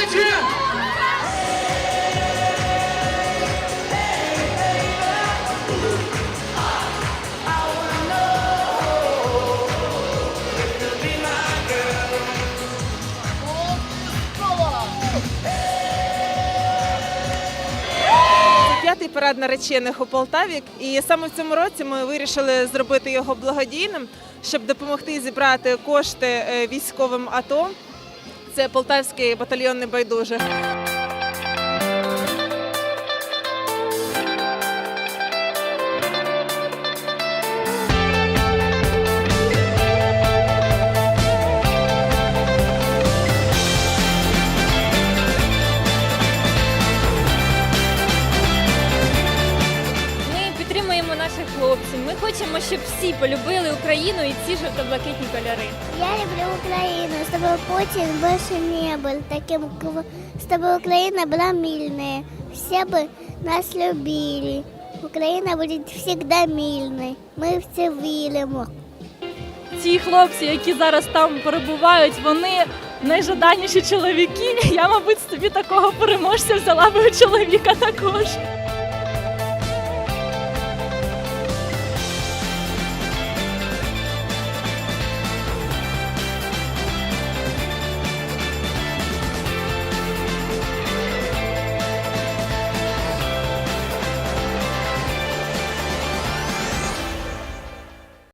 Удачі! П'ятий парад наречених у Полтаві, і саме в цьому році ми вирішили зробити його благодійним, щоб допомогти зібрати кошти е, військовим АТО. Це Полтавський батальйон небайдужих. наших хлопців. Ми хочемо, щоб всі полюбили Україну і ці жовто-блакитні кольори. Я люблю Украину, чтобы Путин больше не был таким, кв- чтобы Украина была мильная. Все бы нас любили. Украина будет всегда мильной. Мы все вилимо. ті хлопці, які зараз там перебувають, вони найжаданіші чоловіки. Я, мабуть, собі такого переможця взяла би у чоловіка також.